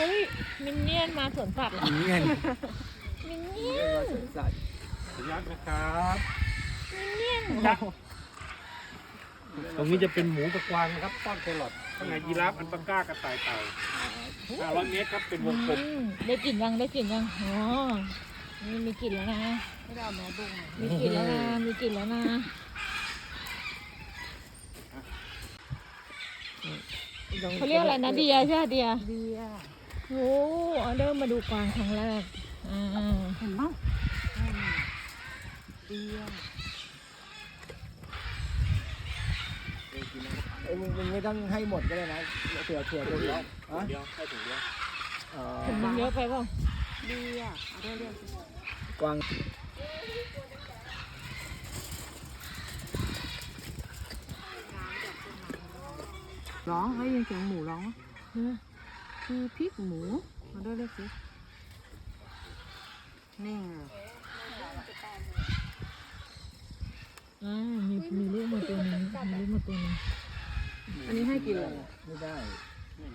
ฮ้ย มินเนี่ยนมาสวนสัตว์เหรอ นี่ไงมินเนี่ยนสวนสัตว์ยักษ์นะครับมินเนี่ยนยักษ์ตรงนี้จะเป็นหมูกับกวางนะครับต้อนแครอทข้างในยีราฟอันปาก้ากระต่ายเต่า500เมตรครับเป็นวงกลมอืมได้กลิ่นยังได้กลิ่นยังอ๋อนี่มีกลิ่นแล้วนะไม่ได้เอาแม่บุ้งมามีกลิ่นแล้วนะมีกลิ่นแล้วนะเขาเรียกอะไรนะเดียใช่ไหมเดียเบียร์ โอ้ออเดอร์มาดูกวางครั้งแรกอ่าเห็นมั้ยอืมเบียร์เอ้ยมึงมึงไม่ต้องให้หมดก็ได้นะเผื่อเผื่อตัวเดียวฮะเดียวแค่ถุงเดียวอ๋อถึงมันเยอะไปเปล่าเบียร์เอาได้เรียกสิกวางร้องได้ยินเสียงหมูร้องฮะ คือพริกหมูเอาได้เรียกสินี่ไงอ่ามีมีลูกมาตัวหนึงมีลูกมาตัวหนึงอันนี้ให้กินอะไรไม่ได้มัน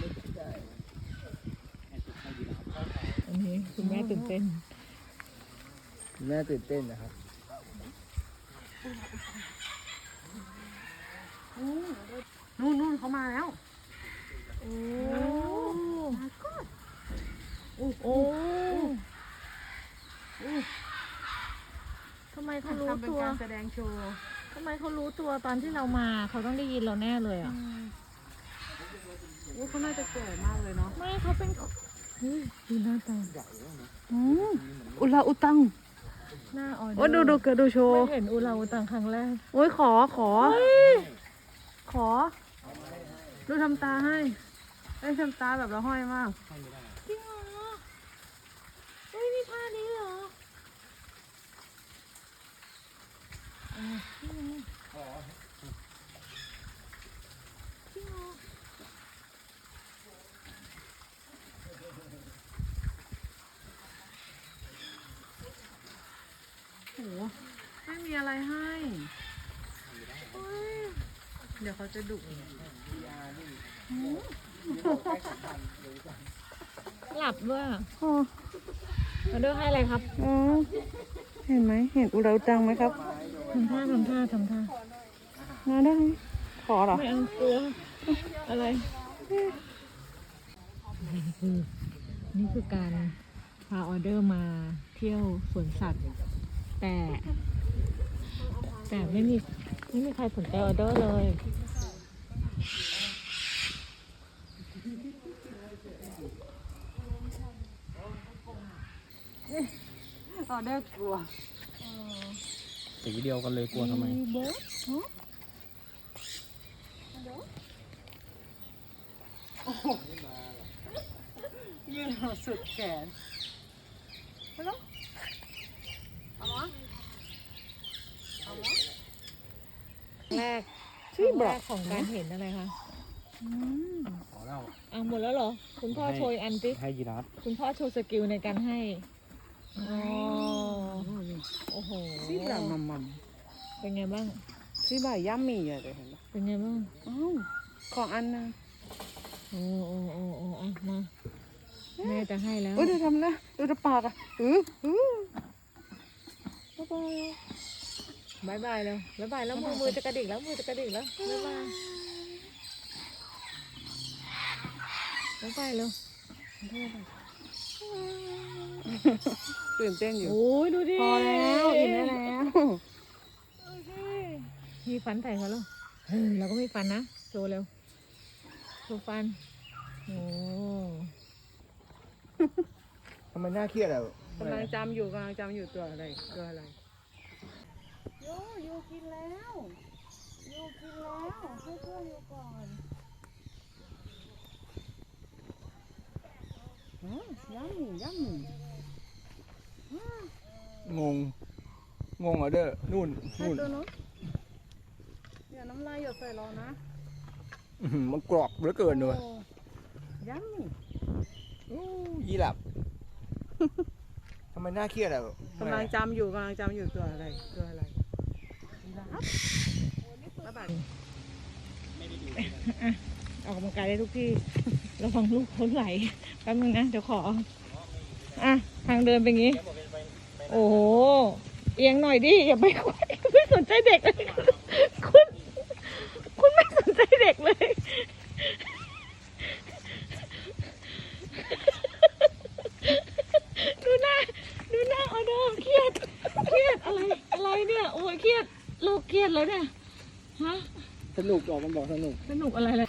ไม่ได้อันนี้คุณแม่ตื่นเต้นแม่ตื่นเต้นนะครับ นู่นนู่นเขามาแล้วโอ้โอ้ทำไมเขารู้ทำเป็นตัวการแสดงโชว์ทำไมเขารู้ตัวตอนที่เรามาเขาต้องได้ยินเราแน่เลยอะโอ้เขาน่าจะแก่มากเลยเนาะไม่เขาเป็นเฮ้ยดูหน้าตาอืมอุลาอุตังหน้าออเดอร์โอ้ดูดูเกิดดูโชไม่ว์เห็นอุลาอุตังครั้งแรกโอ้ยขอขอขอ ดูทำตาให้ไอ้ยทำตาแบบละห้อยมากจริงเหรอเฮ้ยมีผ้านี้เหรออ่าจริงเหรอจริงเหรอโหไม่มีอะไรให้เฮ้ย เดี๋ยวเขาจะดุหลับด้วยอะโอ้ออเดอร์ให้อะไรครับอ๋อเห็นไหมเห็นอุเราจังไหมครับทำท่าทำท่าทำท่ามาได้ไหมขอเหรอไม่เอากลัวอะไรนี่คือนี่คือการพาออเดอร์มาเที่ยวสวนสัตว์ แต่ แต่ไม่มี ไม่มีใครสนใจออเดอร์เลยออเดอร์กลัวสีเดียวกันเลยกลัวทำไม เบิร์ดยืนเอาสุดแขนฮัลโหลเอามาเอามา แรกชื่อครั้งบแรอกกของการเห็นอะไรคะอืมขอเล่าอะหมดแล้วเหรอ คุณพ่อให้โชยอันติให้ยีราฟคุณพ่อโชว์สกิลในการให้อ๋อโอ้โห ซีบรามัมมัมเป็นไงบ้าง ซีบรายัมมี่อะเดี๋ยวเห็นปะเป็นไงบ้างอ้าวของอันหนึงโอ้โอ้โอ้โอ้อะมาแม่จะให้แล้วโอ้ยดูทำนะดูจะปากอะอืออือบ๊ายบาย บายบายแล้วบ๊ายบายแล้วมือมือจะกระดิกแล้วมือจะกระดิกแล้วบ๊ายบายบ๊ายบายแล้วตื่นเต้นอยู่โอ้ยดูดิพอแล้วอิ่มได้แล้วมีฟันใส่เขาแล้วเฮ้ยเราก็มีฟันนะโชว์เร็วโชว์ฟันโอ้ทำไมน่าเครียดอะกำลังจำอยู่กำลังจำอยู่ตัวอะไรตัวอะไร โยโยกินแล้วโยกินแล้วช่วยช่วยโยก่อนอืมยัมมี่ยัมมี่งง งงเหรอเด้อนู่นให้นู่นตัวนู้นอย่าน้ำลายหยดใส่เรานะอื้อหือมันกรอบเหลือเกินเลยโอ้ยัมมี่อู้ยีหลับทำไมน่าเครียดอะกำลังจำอยู่กำลังจำอยู่ตัวอะไรตัวอะไรยีราฟ บ๊ายบายออกกำลังกายได้ทุกที่ระวังลูกพ้นไหลแป๊บนึงนะ เดี๋ยวขอ อะ ทางเดินเป็นงี้ โอ้โห เอียงหน่อยดิ อย่าไปไม่สนใจเด็กเลย คุณ คุณไม่สนใจเด็กเลย ดูหน้า ดูหน้าออเดอร์เครียด เครียดอะไร อะไรเนี่ย โอ้ยเครียด ลูกเครียด แล้วเนี่ย ฮะ สนุกออกมันบอกสนุก สนุกอะไรเลย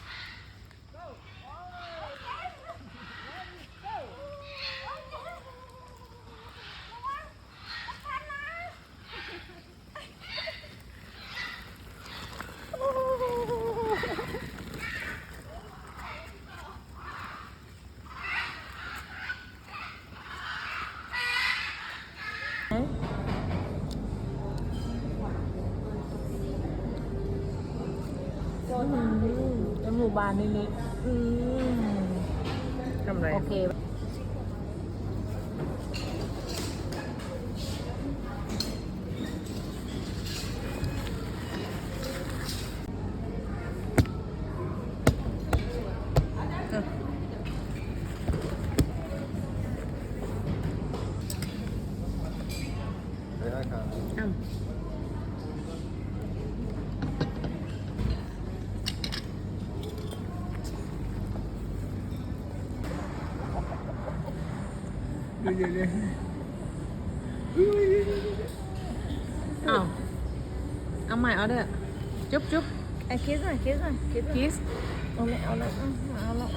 จมูกบานนิดๆอืมทำไรโอเคอ้ำ อ้าวเอาใหม่เอาเด้อจุ๊บจุ๊บไอ้คิสหน่อยคิสหน่อยคิสคิสเอาไม่เอาแล้วเอาเอาแล้ว